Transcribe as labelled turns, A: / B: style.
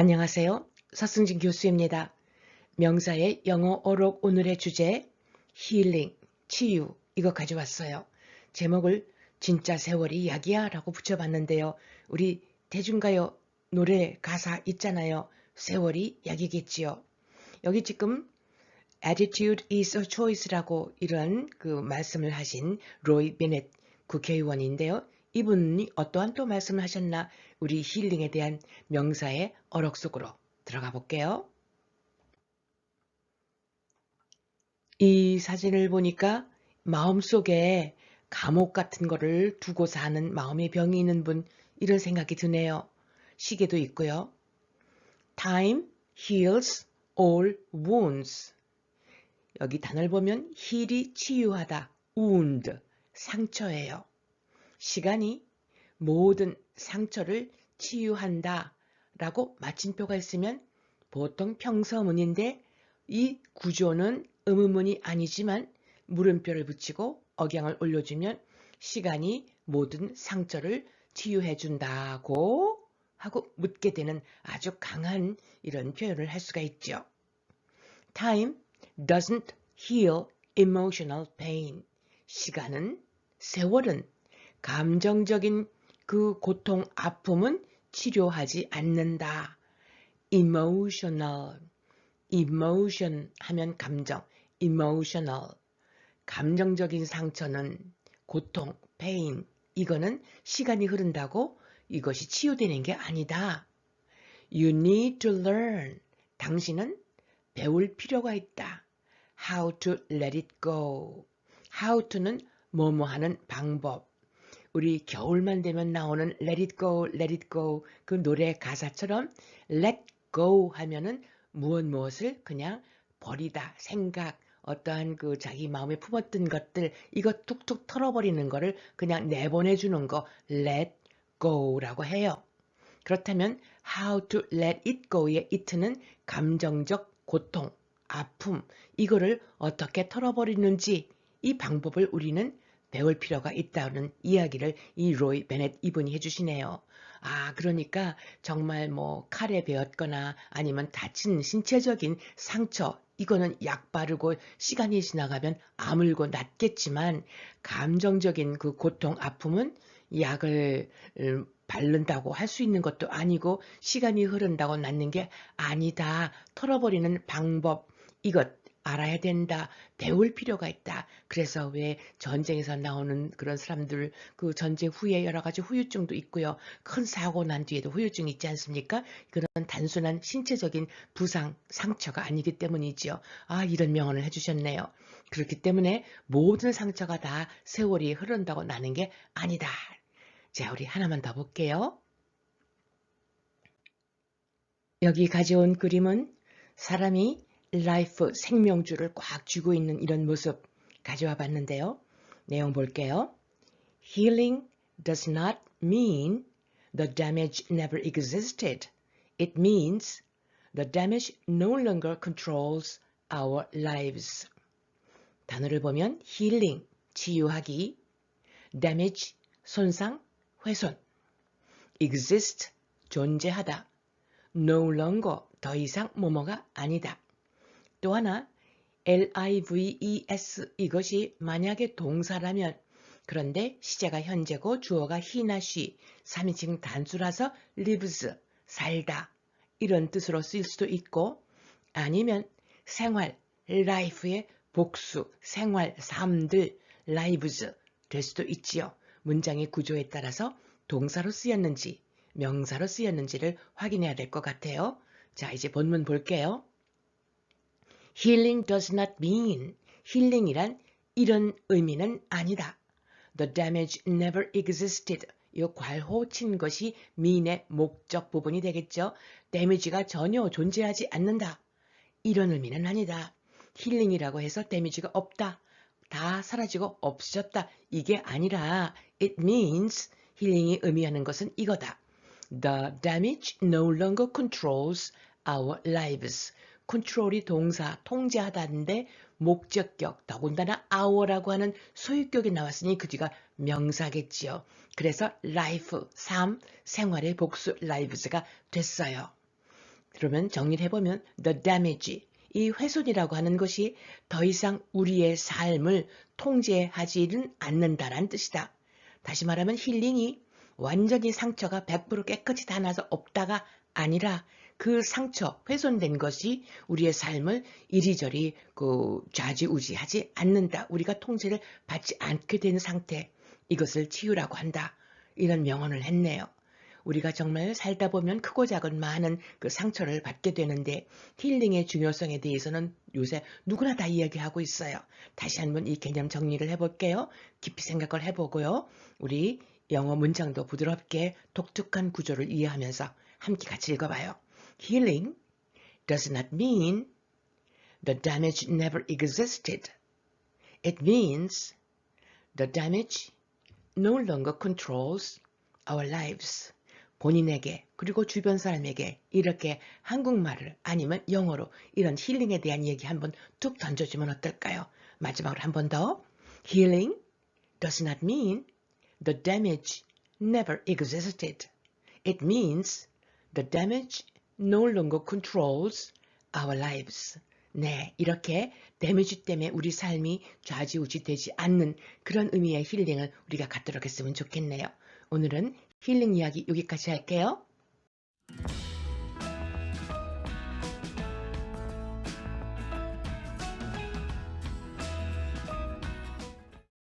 A: 안녕하세요. 서승진 교수입니다. 명사의 영어 어록 오늘의 주제 힐링, 치유 이거 가져왔어요. 제목을 진짜 세월이 약이야 라고 붙여봤는데요. 우리 대중가요 노래 가사 있잖아요. 세월이 약이겠지요. 여기 지금 attitude is a choice라고 이런 그 말씀을 하신 로이 베넷 국회의원인데요. 이분이 어떠한 또 말씀을 하셨나 우리 힐링에 대한 명사의 어록 속으로 들어가 볼게요. 이 사진을 보니까 마음속에 감옥 같은 거를 두고 사는 마음의 병이 있는 분 이런 생각이 드네요. 시계도 있고요. Time heals all wounds. 여기 단어를 보면 힐이 치유하다, wound, 상처예요. 시간이 모든 상처를 치유한다 라고 마침표가 있으면 보통 평서문인데 이 구조는 의문문이 아니지만 물음표를 붙이고 억양을 올려주면 시간이 모든 상처를 치유해 준다고 하고 묻게 되는 아주 강한 이런 표현을 할 수가 있죠. Time doesn't heal emotional pain. 시간은, 세월은 감정적인 그 고통, 아픔은 치료하지 않는다. emotional, emotion 하면 감정, emotional. 감정적인 상처는 고통, pain, 이거는 시간이 흐른다고 이것이 치유되는 게 아니다. You need to learn. 당신은 배울 필요가 있다. How to let it go. How to는 뭐뭐 하는 방법. 우리 겨울만 되면 나오는 Let It Go, Let It Go 그 노래 가사처럼 Let Go 하면은 무엇 무엇을 그냥 버리다 생각 어떠한 그 자기 마음에 품었던 것들 이거 툭툭 털어버리는 거를 그냥 내보내주는 거 Let Go라고 해요. 그렇다면 How to Let It Go의 it는 감정적 고통, 아픔 이거를 어떻게 털어버리는지 이 방법을 우리는 배울 필요가 있다는 이야기를 이 로이 베넷 이분이 해주시네요. 아, 그러니까 정말 뭐 칼에 베었거나 아니면 다친 신체적인 상처, 이거는 약 바르고 시간이 지나가면 아물고 낫겠지만 감정적인 그 고통, 아픔은 약을 음, 바른다고 할 수 있는 것도 아니고 시간이 흐른다고 낫는 게 아니다. 털어버리는 방법, 이것 알아야 된다. 배울 필요가 있다. 그래서 왜 전쟁에서 나오는 그런 사람들 그 전쟁 후에 여러 가지 후유증도 있고요. 큰 사고 난 뒤에도 후유증이 있지 않습니까? 그런 단순한 신체적인 부상, 상처가 아니기 때문이지요. 아, 이런 명언을 해주셨네요. 그렇기 때문에 모든 상처가 다 세월이 흐른다고 나는 게 아니다. 자, 우리 하나만 더 볼게요. 여기 가져온 그림은 사람이 라이프 생명줄을 꽉 쥐고 있는 이런 모습 가져와 봤는데요. 내용 볼게요. Healing does not mean the damage never existed. It means the damage no longer controls our lives. 단어를 보면 healing, 치유하기, damage, 손상, 훼손, exist, 존재하다, no longer, 더 이상 뭐뭐가 아니다. 또 하나 lives 이것이 만약에 동사라면 그런데 시제가 현재고 주어가 he나 she 3인칭 단수라서 lives 살다 이런 뜻으로 쓰일 수도 있고 아니면 생활 life의 복수 생활 삶들 lives 될 수도 있지요. 문장의 구조에 따라서 동사로 쓰였는지 명사로 쓰였는지를 확인해야 될 것 같아요. 자 이제 본문 볼게요. Healing does not mean 힐링이란 이런 의미는 아니다. The damage never existed. 이 괄호 친 것이 mean의 목적 부분이 되겠죠. damage가 전혀 존재하지 않는다. 이런 의미는 아니다. 힐링이라고 해서 damage가 없다. 다 사라지고 없어졌다. 이게 아니라 it means 힐링이 의미하는 것은 이거다. The damage no longer controls our lives. 컨트롤이 동사, 통제하다는데 목적격, 더군다나 our라고 하는 소유격이 나왔으니 그 뒤가 명사겠지요. 그래서 life, 삶, 생활의 복수 lives가 됐어요. 그러면 정리를 해보면 the damage, 이 훼손이라고 하는 것이 더 이상 우리의 삶을 통제하지는 않는다란 뜻이다. 다시 말하면 힐링이 완전히 상처가 100% 깨끗이 다 나서 없다가 아니라 그 상처, 훼손된 것이 우리의 삶을 이리저리 그 좌지우지하지 않는다. 우리가 통제를 받지 않게 된 상태. 이것을 치유라고 한다. 이런 명언을 했네요. 우리가 정말 살다 보면 크고 작은 많은 그 상처를 받게 되는데 힐링의 중요성에 대해서는 요새 누구나 다 이야기하고 있어요. 다시 한번 이 개념 정리를 해볼게요. 깊이 생각을 해보고요. 우리 영어 문장도 부드럽게 독특한 구조를 이해하면서 함께 같이 읽어봐요. Healing does not mean the damage never existed. It means the damage no longer controls our lives. 본인에게 그리고 주변 사람에게 이렇게 한국말을 아니면 영어로 이런 힐링에 대한 얘기 한번 툭 던져주면 어떨까요? 마지막으로 한 번 더. Healing does not mean the damage never existed. It means the damage no longer controls our lives. 네, 이렇게 데미지 때문에 우리 삶이 좌지우지 되지 않는 그런 의미의 힐링을 우리가 갖도록 했으면 좋겠네요. 오늘은 힐링 이야기 여기까지 할게요.